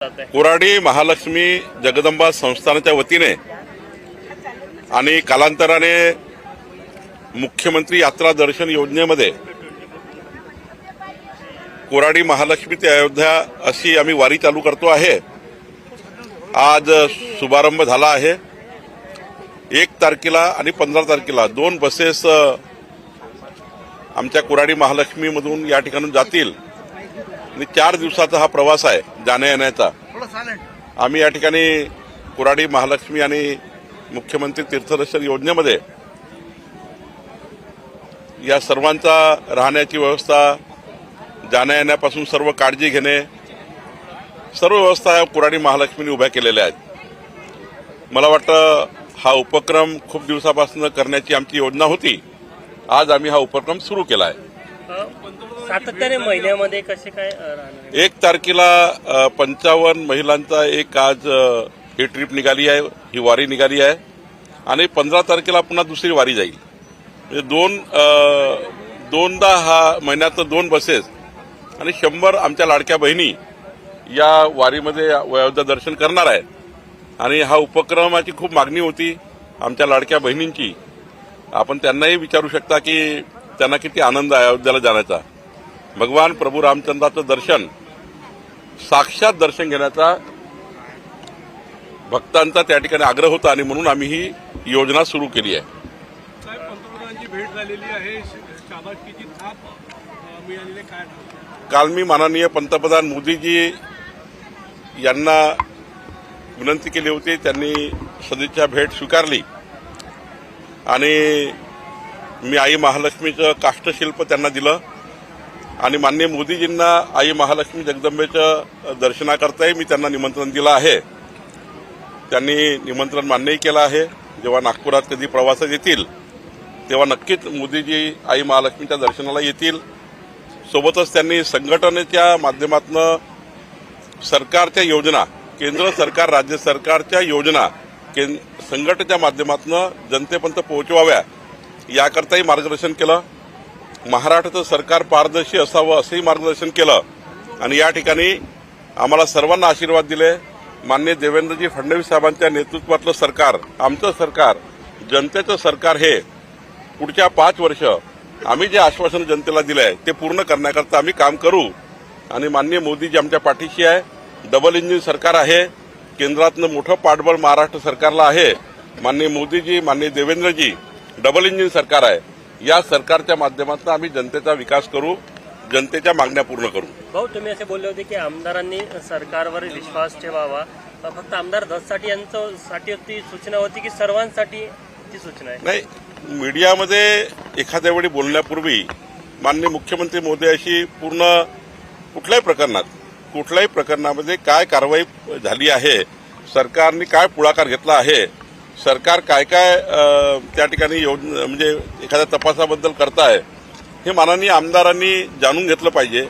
कुराडी कोराडी महालक्ष्मी जगदंबा संस्थानाच्या वतीने आणि कालांतराने मुख्यमंत्री यात्रा दर्शन योजनेमध्ये कोराडी महालक्ष्मी ते अयोध्या अशी आम्ही वारी चालू करतो आहे. आज शुभारंभ झाला आहे. एक तारखेला आणि पंधरा तारखेला दोन बसेस आमच्या कोराडी महालक्ष्मीमधून या ठिकाणून जातील. आणि चार दिवसाचा हा प्रवास आहे जाण्या येण्याचा. आम्ही या ठिकाणी कुराडी महालक्ष्मी आणि मुख्यमंत्री तीर्थदर्शन योजनेमध्ये या सर्वांचा राहण्याची व्यवस्था जाण्या येण्यापासून सर्व काळजी घेणे सर्व व्यवस्था या कुराडी महालक्ष्मीने उभ्या केलेल्या आहेत. मला वाटतं हा उपक्रम खूप दिवसापासून करण्याची आमची योजना होती. आज आम्ही हा उपक्रम सुरू केला आहे. सातत्याने महिन्यामध्ये कसे काय राहणार? एक तारखेला पंचावन्न महिलांचा एक आज ही ट्रिप निघाली आहे ही वारी निघाली आहे. आणि पंधरा तारखेला पुन्हा दुसरी वारी जाईल. म्हणजे दोन अ, दोनदा हा महिन्यात दोन बसेस आणि शंभर आमच्या लाडक्या बहिणी या वारीमध्ये अयोध्या दर्शन करणार आहेत. आणि हा उपक्रमाची खूप मागणी होती आमच्या लाडक्या बहिणींची. आपण त्यांनाही विचारू शकता की त्यांना किती आनंद आहे अयोध्याला जाण्याचा. भगवान प्रभू रामचंद्राचं दर्शन साक्षात दर्शन घेण्याचा भक्तांचा त्या ठिकाणी आग्रह होता आणि म्हणून आम्ही ही योजना सुरू केली आहे. भेट झालेली आहे? काल मी माननीय पंतप्रधान मोदीजी यांना विनंती केली होती. त्यांनी सदिच्छा भेट स्वीकारली. आणि मी आई महालक्ष्मीचं काष्टशिल्प त्यांना दिलं. आणि माननीय मोदीजींना आई महालक्ष्मी जगदंबेचं दर्शनाकरताही मी त्यांना निमंत्रण दिलं आहे. त्यांनी निमंत्रण मान्यही केलं आहे. जेव्हा नागपुरात कधी प्रवासात येतील तेव्हा नक्कीच मोदीजी आई महालक्ष्मीच्या दर्शनाला येतील. सोबतच त्यांनी संघटनेच्या माध्यमातून सरकारच्या योजना केंद्र सरकार राज्य सरकारच्या योजना केंद्र संघटनेच्या माध्यमातून जनतेपर्यंत पोहोचवाव्या याकरताही मार्गदर्शन केलं. महाराष्ट्राचं सरकार पारदर्शी असावं असंही मार्गदर्शन केलं. आणि या ठिकाणी आम्हाला सर्वांना आशीर्वाद दिले. मान्य देवेंद्रजी फडणवीस साहेबांच्या नेतृत्वातलं सरकार आमचं सरकार जनतेचं सरकार हे पुढच्या पाच वर्ष आम्ही जे आश्वासन जनतेला दिलं आहे ते पूर्ण करण्याकरता आम्ही काम करू. आणि माननीय मोदीजी आमच्या पाठीशी आहे. डबल इंजिन सरकार आहे. केंद्रातनं मोठं पाठबळ महाराष्ट्र सरकारला आहे. माननीय मोदीजी माननीय देवेंद्रजी डबल इंजिन सरकार आहे. या सरकारच्या माध्यमातून आम्ही जनतेचा विकास करू जनतेच्या मागण्या पूर्ण करू. भाऊ तुम्ही असे बोलले होते की आमदारांनी सरकारवर विश्वास ठेवावा. फक्त आमदार दससाठी यांचं साठी ती सूचना होती की सर्वांसाठी ती सूचना आहे? नाही मीडियामध्ये एखाद्या वेळी बोलण्यापूर्वी माननीय मुख्यमंत्री महोदयाशी पूर्ण कुठल्याही प्रकरणात कुठल्याही प्रकरणामध्ये काय कारवाई झाली आहे सरकारने काय पुढाकार घेतला आहे सरकार काय काय त्या ठिकाणी योजना म्हणजे एखाद्या तपासाबद्दल करताय हे माननीय आमदारांनी जाणून घेतलं पाहिजे.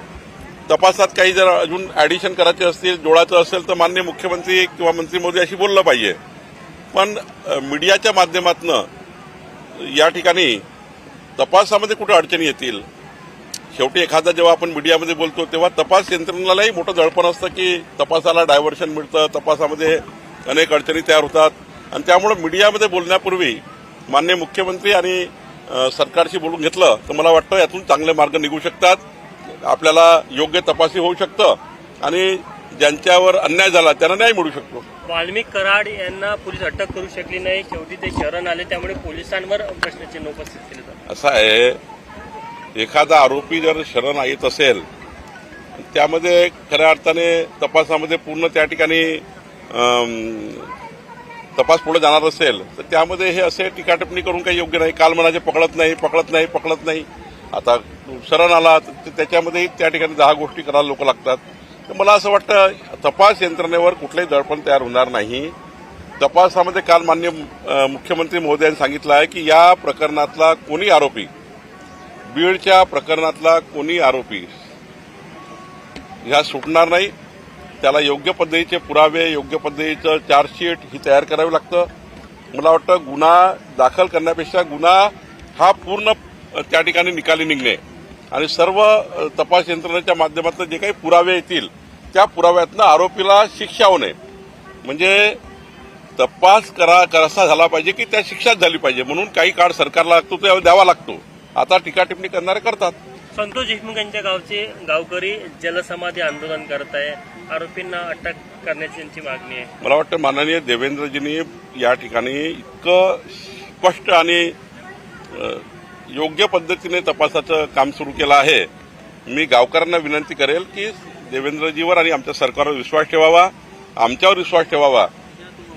तपासात काही जर अजून ऍडिशन करायचे असतील जोडायचं असेल तर माननीय मुख्यमंत्री किंवा मंत्री मोदी अशी बोललं पाहिजे. पण मीडियाच्या माध्यमातनं या ठिकाणी तपासामध्ये कुठे अडचणी येतील? शेवटी एखादा जेव्हा आपण मीडियामध्ये बोलतो तेव्हा तपास यंत्रणेलाही मोठं दडपण असतं की तपासाला डायव्हर्शन मिळतं तपासामध्ये अनेक अडचणी तयार होतात. आणि त्यामुळे मीडियामध्ये बोलण्यापूर्वी मान्य मुख्यमंत्री आणि सरकारशी बोलून घेतलं तर मला वाटतं यातून चांगले मार्ग निघू शकतात. आपल्याला योग्य तपासी होऊ शकतं आणि ज्यांच्यावर अन्याय झाला त्यांना न्याय मिळू शकतो. वाल्मिक कराड यांना पोलीस अटक करू शकली नाही. शेवटी ते शरण आले. त्यामुळे पोलिसांवर प्रश्नचिन्ह उपस्थित केले जातं असं आहे एखादा आरोपी जर शरण येत असेल त्यामध्ये खऱ्या अर्थाने तपासामध्ये पूर्ण त्या ठिकाणी तपास पुढे जाणार असेल तर त्यामध्ये हे असे टीकाटिप्पणी करून काही योग्य नाही. काल म्हणाचे पकडत नाही पकडत नाही पकडत नाही. आता शरण आला तर त्याच्यामध्येही त्या ठिकाणी दहा गोष्टी करायला लोक लागतात. तर मला असं वाटतं तपास यंत्रणेवर कुठलंही दडपण तयार होणार नाही. तपासामध्ये काल मान्य मुख्यमंत्री महोदयांनी सांगितलं आहे की या प्रकरणातला कोणी आरोपी बीडच्या प्रकरणातला कोणी आरोपी ह्या सुटणार नाही. त्याला योग्य पद्धतीचे पुरावे योग्य पद्धतीचं चार्जशीट ही तयार करावी लागतं. मला वाटतं गुन्हा दाखल करण्यापेक्षा गुन्हा हा पूर्ण त्या ठिकाणी निकाली निघणे. आणि सर्व तपास यंत्रणेच्या माध्यमातून जे काही पुरावे येतील त्या पुराव्यातनं आरोपीला शिक्षा होणे. म्हणजे तपास करा कसा झाला पाहिजे की त्या शिक्षाच झाली पाहिजे. म्हणून काही काळ सरकारला लागतो तो द्यावा लागतो. आता टीका टिप्पणी करणारे करतात. संतोष देशमुख यांच्या गावचे गावकरी जलसमाधी आंदोलन करत आहे आरोपींना अटक करण्याची त्यांची मागणी आहे. मला वाटतं माननीय देवेंद्रजींनी या ठिकाणी इतकं स्पष्ट आणि योग्य पद्धतीने तपासाचं काम सुरू केलं आहे. मी गावकऱ्यांना विनंती करेल की देवेंद्रजीवर आणि आमच्या सरकारवर विश्वास ठेवावा. आमच्यावर विश्वास ठेवावा.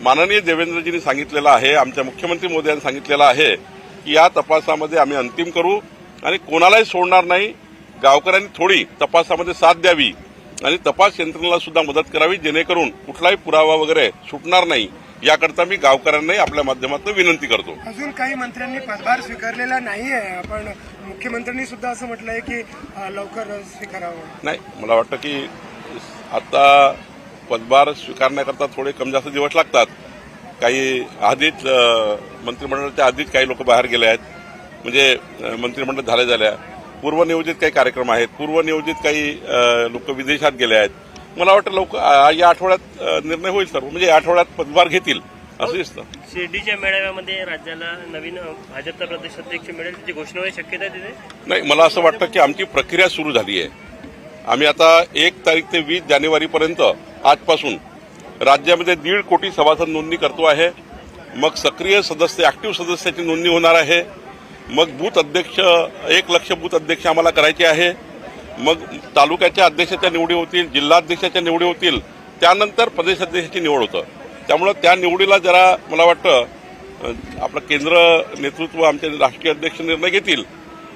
माननीय देवेंद्रजींनी सांगितलेलं आहे आमच्या मुख्यमंत्री मोदयांनी सांगितलेलं आहे की या तपासामध्ये आम्ही अंतिम करू आणि कोणालाही सोडणार नाही. गावकऱ्यांनी थोडी तपासामध्ये साथ द्यावी. आणि तपास यंत्रणेला सुद्धा मदत करावी जेणेकरून कुठलाही पुरावा वगैरे सुटणार नाही याकरता मी गावकऱ्यांनाही आपल्या माध्यमातून विनंती करतो. अजून काही मंत्र्यांनी पदभार स्वीकारलेला नाही आहे आपण मुख्यमंत्र्यांनी सुद्धा असं म्हटलंय की लवकर स्वीकारावं. नाही मला वाटतं की आता पदभार स्वीकारण्याकरता थोडे कमी जास्त दिवस लागतात. काही आधीच मंत्रिमंडळाच्या आधीच काही लोक बाहेर गेले आहेत. म्हणजे मंत्रिमंडळ झाल्या झाल्या पूर्वनियोजित काही कार्यक्रम आहेत पूर्वनियोजित काही लोक विदेशात गेले आहेत. मला वाटतं लोक या आठवड्यात निर्णय होईल सर्व. म्हणजे या आठवड्यात पदभार घेतील असं दिसतं. शिर्डीच्या मेळाव्यामध्ये राज्याला नवीन भाजपचा प्रदेश अध्यक्ष मिळेल त्याची घोषणा होण्याची शक्यता तिथे? नाही मला असं वाटतं की आमची प्रक्रिया सुरू झाली आहे. आम्ही आता एक तारीख ते वीस जानेवारीपर्यंत आजपासून राज्यामध्ये दीड कोटी सभासद नोंदणी करतो आहे. मग सक्रिय सदस्य ऍक्टिव्ह सदस्याची नोंदणी होणार आहे. मग बूथ अध्यक्ष एक लक्ष बूथ अध्यक्ष आम्हाला करायचे आहे. मग तालुक्याच्या अध्यक्षाच्या निवडी होतील जिल्हाध्यक्षाच्या निवडी होतील त्यानंतर प्रदेशाध्यक्षाची निवड होतं. त्यामुळं त्या निवडीला जरा मला वाटतं आपलं केंद्र नेतृत्व आमचे राष्ट्रीय अध्यक्ष निर्णय घेतील.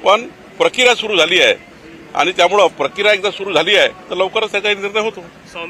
पण प्रक्रिया सुरू झाली आहे. आणि त्यामुळं प्रक्रिया एकदा सुरू झाली आहे तर लवकरच त्याचा निर्णय होतो.